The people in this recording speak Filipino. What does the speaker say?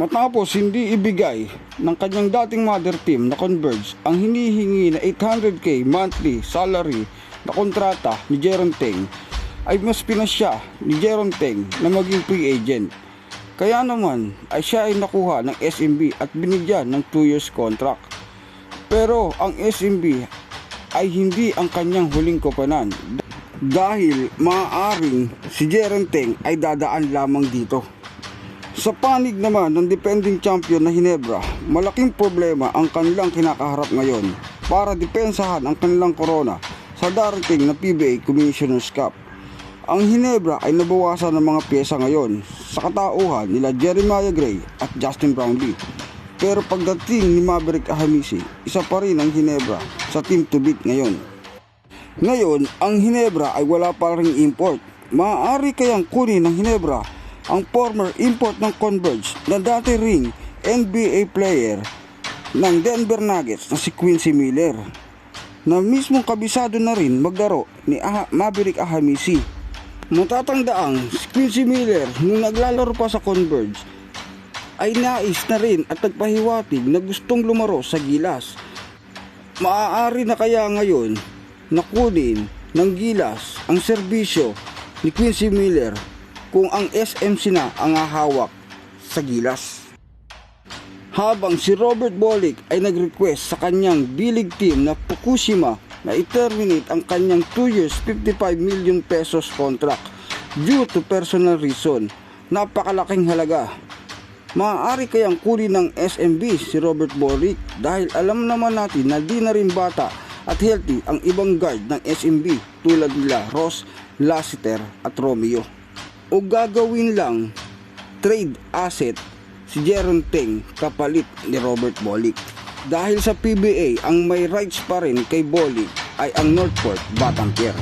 Matapos hindi ibigay ng kanyang dating mother team na Converge ang hinihingi na 800k monthly salary na kontrata ni Jeron Teng ay mas pinasya ni Jeron Teng na maging free agent. Kaya naman ay siya ay nakuha ng SMB at binigyan ng 2 years contract. Pero ang SMB ay hindi ang kanyang huling koponan dahil maaaring si Jeron Teng ay dadaan lamang dito. Sa panig naman ng defending champion na Hinebra, malaking problema ang kanilang kinakaharap ngayon para depensahan ang kanilang corona sa darating na PBA Commissioner's Cup. Ang Hinebra ay nabawasan ng mga pyesa ngayon sa katauhan nila Jeremiah Gray at Justin Brownlee. Pero pagdating ni Maverick Ahamisi, isa pa rin ang Hinebra sa team to beat ngayon. Ngayon, ang Hinebra ay wala pa ring import. Maaari kayang kunin ng Hinebra ang former import ng Converge na dati ring NBA player ng Denver Nuggets na si Quincy Miller na mismong kabisado na rin maglaro ni Ah- Maverick Ahamisi. Matatangdaang si Quincy Miller nung naglalaro pa sa Converge ay nais na rin at nagpahiwatig na gustong lumaro sa Gilas. Maaari na kaya ngayon na kunin ng Gilas ang serbisyo ni Quincy Miller kung ang SMC na ang hahawak sa Gilas. Habang si Robert Bolick ay nag-request sa kanyang bilig team na Fukushima na i-terminate ang kanyang 2 years 55 million pesos contract due to personal reason. Napakalaking halaga. Maaari kayang kunin ng SMB si Robert Bolick dahil alam naman natin na di na rin bata at healthy ang ibang guard ng SMB tulad nila Ross, Lassiter at Romeo. O gagawin lang trade asset si Jeron Teng kapalit ni Robert Bolick. Dahil sa PBA ang may rights pa rin kay Bolick ay ang Northport Batangier.